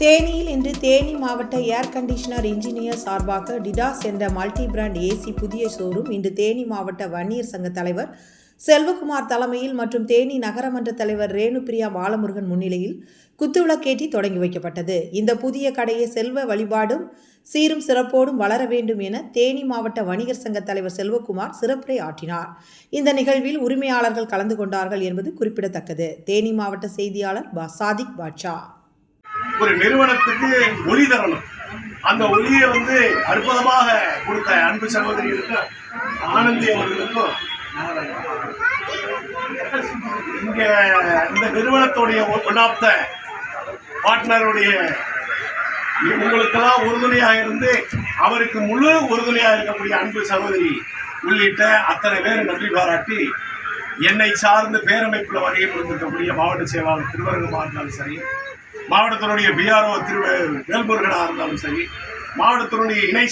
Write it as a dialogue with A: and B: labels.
A: தேனியில் இன்று தேனி மாவட்ட ஏர் கண்டிஷனர் இன்ஜினியர் சார்பாக டிடாஸ் என்ற மல்டி பிராண்ட் ஏசி புதிய ஷோரூம் இன்று தேனி மாவட்ட வன்னியர் சங்க தலைவர் செல்வகுமார் தலைமையில் மற்றும் தேனி நகரமன்ற தலைவர் ரேணுபிரியா பாலமுருகன் முன்னிலையில் குத்துவிளக்கேற்றி தொடங்கி வைக்கப்பட்டது. இந்த புதிய கடையை செல்வ வழிபாடும் சீரும் சிறப்போடும் வளர வேண்டும் என தேனி மாவட்ட வணிகர் சங்க தலைவர் செல்வகுமார் சிறப்புரை ஆற்றினார். இந்த நிகழ்வில் உரிமையாளர்கள் கலந்து கொண்டார்கள் என்பது குறிப்பிடத்தக்கது. தேனி மாவட்ட செய்தியாளர் பா சாதிக் பாட்ஷா.
B: ஒரு நிறுவனத்துக்கு ஒளி தரணும். அந்த ஒளியை வந்து அற்புதமாக கொடுத்த அன்பு சகோதரிகளுக்கும் ஆனந்தி அவர்களுக்கும் இங்க இந்த நிறுவனத்துடைய ஒன்னாப்த த பார்ட்னருடைய உங்களுக்கெல்லாம் உறுதுணையாக இருந்து அவருக்கு முழு உறுதுணையாக இருக்கக்கூடிய அன்பு சகோதரி உள்ளிட்ட அத்தனை பேர் நன்றி பாராட்டி என்னை சார்ந்து பேரமைப்பில் வகையை புரிந்திருக்கக்கூடிய மாவட்ட செயலாளர் திருவரங்கமாக இருந்தாலும் சரி மாவட்டத்தினுடைய பிஆர்ஓ திரு வேல்முருகனாக இருந்தாலும் சரி மாவட்டத்தினுடைய இணை